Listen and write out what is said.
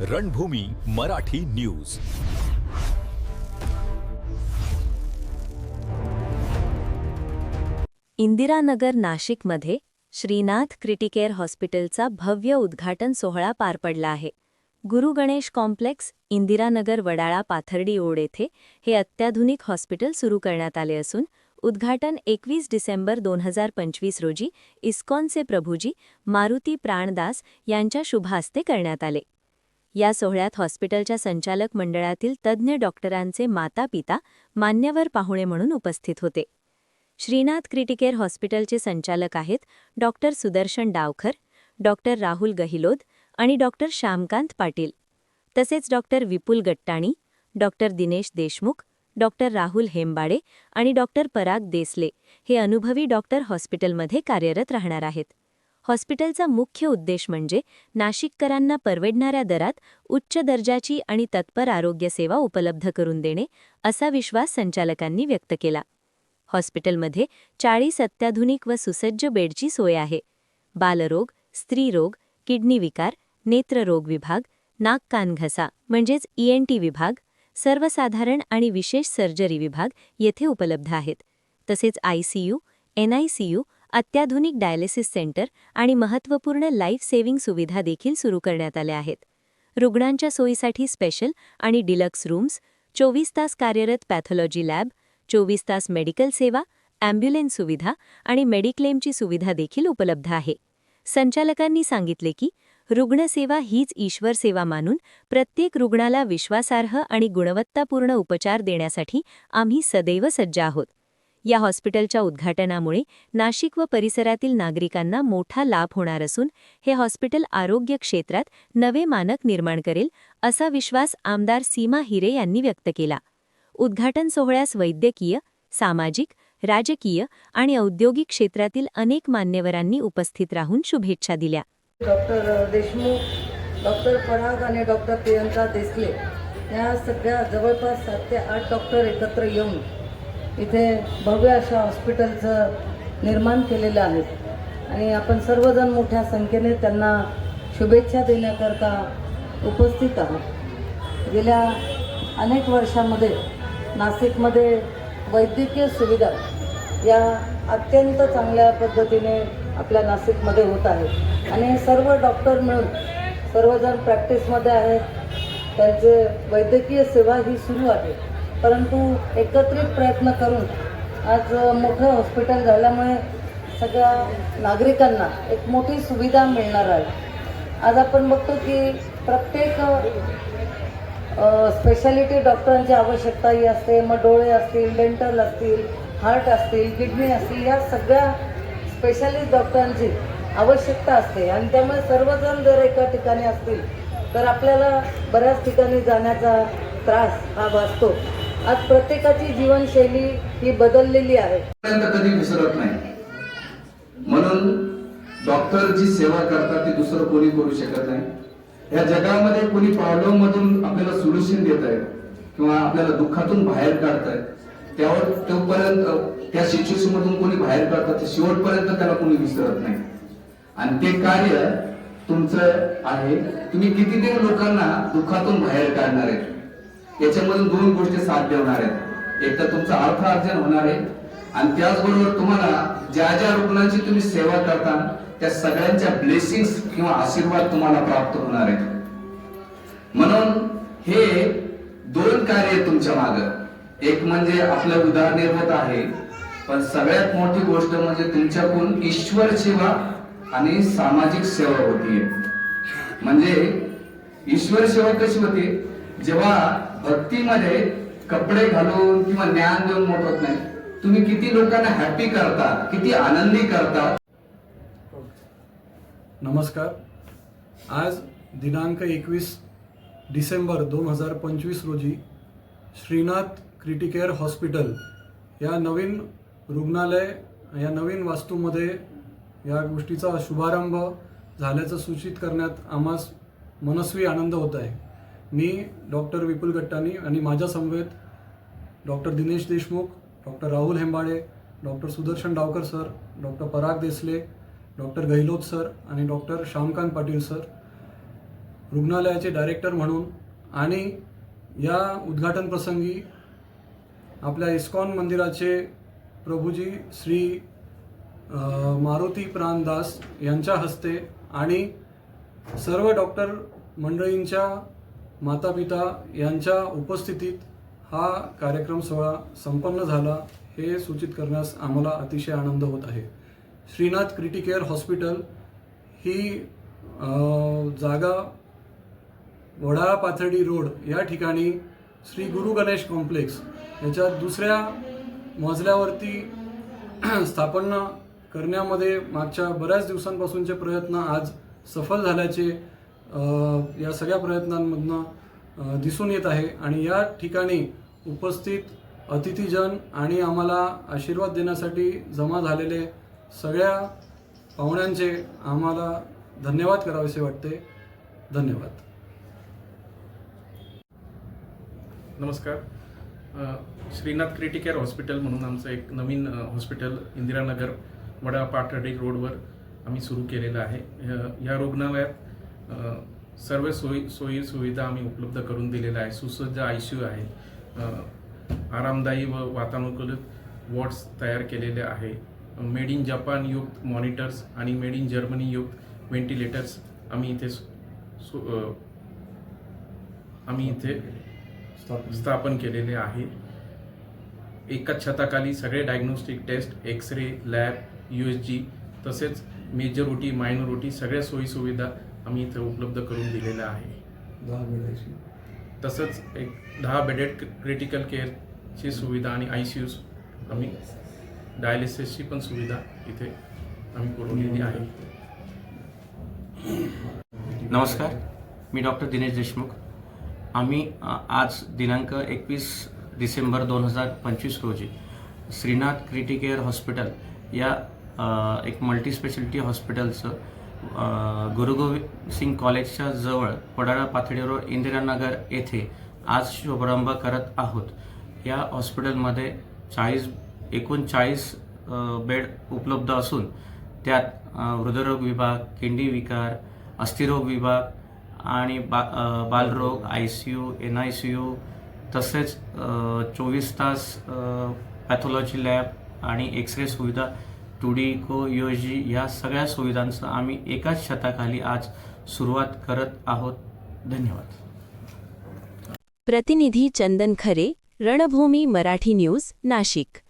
रणभूमी Marathi news. Indiranagar नाशिकमध्ये Srinath Criticare हॉस्पिटलचा भव्य उद्घाटन सोहळा पार पडला आहे. गुरु गणेश कॉम्प्लेक्स इंदिरानगर वडाळा पाथर्डी ओढ येथे हे अत्याधुनिक हॉस्पिटल सुरू करण्यात आले असून उद्घाटन एकवीस डिसेंबर दोन हजार पंचवीस रोजी इस्कॉनचे प्रभूजी मारुती प्राणदास यांच्या शुभहस्ते करण्यात आले. या सोहळ्यात हॉस्पिटलच्या संचालक मंडळातील तज्ज्ञ डॉक्टरांचे माता पिता मान्यवर पाहुणे म्हणून उपस्थित होते. श्रीनाथ क्रिटिकेअर हॉस्पिटलचे संचालक आहेत डॉक्टर सुदर्शन डावखर डॉक्टर राहुल गहिलोद आणि डॉक्टर श्यामकांत पाटील. तसेच doctor Vipul Gattani doctor Dinesh Deshmukh doctor Rahul Hembade आणि डॉक्टर पराग देसले हे अनुभवी डॉक्टर हॉस्पिटलमध्ये कार्यरत राहणार आहेत. हॉस्पिटलचा मुख्य उद्देश म्हणजे नाशिककरांना परवडणाऱ्या दरात उच्च दर्जाची आणि तत्पर आरोग्यसेवा उपलब्ध करून देणे असा विश्वास संचालकांनी व्यक्त केला. हॉस्पिटलमध्ये चाळीस अत्याधुनिक व सुसज्ज बेडची सोय आहे. बालरोग स्त्रीरोग किडनी विकार नेत्ररोग विभाग नाक कान घसा म्हणजेच ईएनटी विभाग सर्वसाधारण आणि विशेष सर्जरी विभाग येथे उपलब्ध आहेत. तसेच आयसीयू एनआयसीयू अत्याधुनिक डायलिसिस सेंटर आणि महत्त्वपूर्ण लाईफ सेव्हिंग सुविधा देखील सुरू करण्यात आल्या आहेत. रुग्णांच्या सोयीसाठी स्पेशल आणि डिलक्स रूम्स चोवीस तास कार्यरत पॅथॉलॉजी लॅब चोवीस तास मेडिकल सेवा ॲम्ब्युलन्स सुविधा आणि मेडिक्लेमची सुविधा देखील उपलब्ध आहे. संचालकांनी सांगितले की रुग्णसेवा हीच ईश्वर सेवा मानून प्रत्येक रुग्णाला विश्वासार्ह आणि गुणवत्तापूर्ण उपचार देण्यासाठी आम्ही सदैव सज्ज आहोत. या हॉस्पिटलच्या उद्घाटनामुळे नाशिक व परिसरातील नागरिकांना मोठा लाभ होणार असून हे हॉस्पिटल आरोग्य क्षेत्रात नवे मानक निर्माण करेल असा विश्वास आमदार सीमा हिरे यांनी व्यक्त केला. उद्घाटन सोहळ्यास वैद्यकीय सामाजिक राजकीय आणि औद्योगिक क्षेत्रातील अनेक मान्यवरांनी उपस्थित राहून शुभेच्छा दिल्या. डॉक्टर देशमुख डॉक्टर पराग आणि डॉक्टर प्रियंका देसले या सगळ्या जवळपास सात ते आठ डॉक्टर एकत्र येऊन इथे भव्य अशा हॉस्पिटलचं निर्माण केलेलं आहे. आणि आपण सर्वजण मोठ्या संख्येने त्यांना शुभेच्छा देण्याकरता उपस्थित आहोत. गेल्या अनेक वर्षामध्ये नाशिकमध्ये वैद्यकीय सुविधा या अत्यंत चांगल्या पद्धतीने आपल्या नाशिकमध्ये होत आहेत. आणि सर्व डॉक्टर मिळून सर्वजण प्रॅक्टिसमध्ये आहेत. त्यांचे वैद्यकीय सेवा ही सुरू आहे. परंतु एकत्रित प्रयत्न करून आज मोठं हॉस्पिटल झाल्यामुळे सगळ्या नागरिकांना एक मोठी सुविधा मिळणार आहे. आज आपण बघतो की प्रत्येक स्पेशालिटी डॉक्टरांची आवश्यकता ही असते. मग डोळे असतील डेंटल असतील हार्ट असतील किडनी असतील या सगळ्या स्पेशालिस्ट डॉक्टरांची आवश्यकता असते. आणि त्यामुळे सर्वजण जर एका ठिकाणी असतील तर आपल्याला बऱ्याच ठिकाणी जाण्याचा त्रास हा भासतो. आज प्रत्येकाची जीवनशैली ही बदललेली आहे. पर्यंत कधी विसरत नाही. म्हणून डॉक्टर जी सेवा करतात ती दुसरं कोणी करू शकत नाही. या जगामध्ये कोणी प्रॉब्लेम मधून आपल्याला सोल्युशन देत आहे किंवा आपल्याला दुःखातून बाहेर काढतायत त्यावर तोपर्यंत त्या सिच्युएशन मधून कोणी बाहेर काढतात ते शेवटपर्यंत त्याला कोणी विसरत नाही. आणि ते कार्य तुमचं आहे. तुम्ही कितीतरी लोकांना दुःखातून बाहेर काढणार आहे याच्यामधून दोन गोष्टी साध्य होणार आहेत. एक तर तुमचं अर्थ अर्जन होणार आहे. आणि त्याचबरोबर तुम्हाला ज्या ज्या रुग्णांची तुम्ही सेवा करता त्या सगळ्यांच्या ब्लेसिंग्स किंवा आशीर्वाद तुम्हाला प्राप्त होणार आहेत. म्हणून हे दोन कार्य आहेत तुमच्या माग. एक म्हणजे आपलं उदारनिर्मित आहे. पण सगळ्यात मोठी गोष्ट म्हणजे तुमच्याकडून ईश्वर सेवा आणि सामाजिक सेवा होतीये. म्हणजे ईश्वर सेवा कशी होती? जेव्हा भक्तीमध्ये कपडे घालून किंवा ज्ञान देऊन मोठत नाही. तुम्ही किती लोकांना हॅपी करता किती आनंदी करता? नमस्कार. आज दिनांक एकवीस डिसेंबर दोन हजार पंचवीस रोजी श्रीनाथ क्रिटिकेअर हॉस्पिटल या नवीन रुग्णालय या नवीन वास्तूमध्ये या गोष्टीचा शुभारंभ झाल्याचं सूचित करण्यात आम्हास मनस्वी आनंद होत आहे. मी डॉक्टर विपुल गट्टानी आणि माझ्यासमवेत doctor Dinesh Deshmukh doctor Rahul Hembale doctor Sudarshan Dawkar sir doctor Parag Desale doctor Gahilot sir आणि डॉक्टर श्यामकांत पाटील सर. रुग्णालयाचे डायरेक्टर म्हणून आणि या उद्घाटन प्रसंगी आपल्या इस्कॉन मंदिराचे प्रभूजी श्री मारुती प्राणदास यांच्या हस्ते आणि सर्व डॉक्टर मंडळींच्या मातापिता यांच्या उपस्थितीत हा कार्यक्रम सोहळा संपन्न झाला हे सूचित करण्यास आम्हाला अतिशय आनंद होत आहे. श्रीनाथ क्रिटिकेअर हॉस्पिटल ही जागा वडाळा पाथर्डी रोड या ठिकाणी श्री गुरु गणेश कॉम्प्लेक्स याच्या दुसऱ्या मजल्यावरती स्थापना करण्यामध्ये मागच्या बऱ्याच दिवसांपासूनचे प्रयत्न आज सफल झाल्याचे या सगळ्या प्रयत्नांमधनं दिसून येत आहे. आणि या ठिकाणी उपस्थित अतिथीजन आणि आम्हाला आशीर्वाद देण्यासाठी जमा झालेले सगळ्या पाहुण्यांचे आम्हाला धन्यवाद करावेसे वाटते. धन्यवाद. नमस्कार. श्रीनाथ क्रिटिकेअर हॉस्पिटल म्हणून आमचं एक नवीन हॉस्पिटल इंदिरानगर वडा पाथर्डी रोडवर आम्ही सुरू केलेलं आहे. ह्या- या रुग्णालयात सर्व सोयी सोयी सुविधा आम्ही उपलब्ध करून दिलेल्या आहे सुसज्ज आय सी यू आहे. आरामदायी व वातानुकूलित वॉर्ड्स तयार केलेले आहे. मेड इन जपान युक्त मॉनिटर्स आणि मेड इन जर्मनी युक्त व्हेंटिलेटर्स आम्ही इथे आम्ही इथे स्थापन केलेले आहे. एकाच छताखाली सगळे diagnostic test X ray lab U S G तसेच मेजर ओटी मायनर ओटी सगळ्या सोयीसुविधा आम्ही इथे उपलब्ध करून दिलेल्या आहे. तसंच एक दहा बेडेड क्रिटिकल केअरची सुविधा आणि आय सी यूज आम्ही डायलिसिसची पण सुविधा इथे आम्ही पुरवलेली आहे. नमस्कार मी डॉक्टर दिनेश देशमुख. आम्ही आज दिनांक एकवीस डिसेंबर दोन हजार पंचवीस रोजी श्रीनाथ क्रिटिकेअर हॉस्पिटल या एक मल्टीस्पेशालिटी हॉस्पिटलचं गुरु गोविंद सिंग कॉलेजच्या जवळ पडाळा पाथडी रोड इंदिरानगर येथे आज शुभारंभ करत आहोत. या हॉस्पिटलमध्ये चाळीस एकूण चाळीस बेड उपलब्ध असून त्यात हृदयरोग विभाग किंडी विकार अस्थिरोग विभाग आणि बा बालरोग I C U N I C U तसेच चोवीस तास पॅथॉलॉजी लॅब आणि एक्स रे सुविधा टुडीको को यू जी या सगळ्या सुविधांचं आम्ही एकाच छताखाली आज सुरुवात करत आहोत. धन्यवाद. प्रतिनिधी चंदन खरे रणभूमी मराठी न्यूज नाशिक.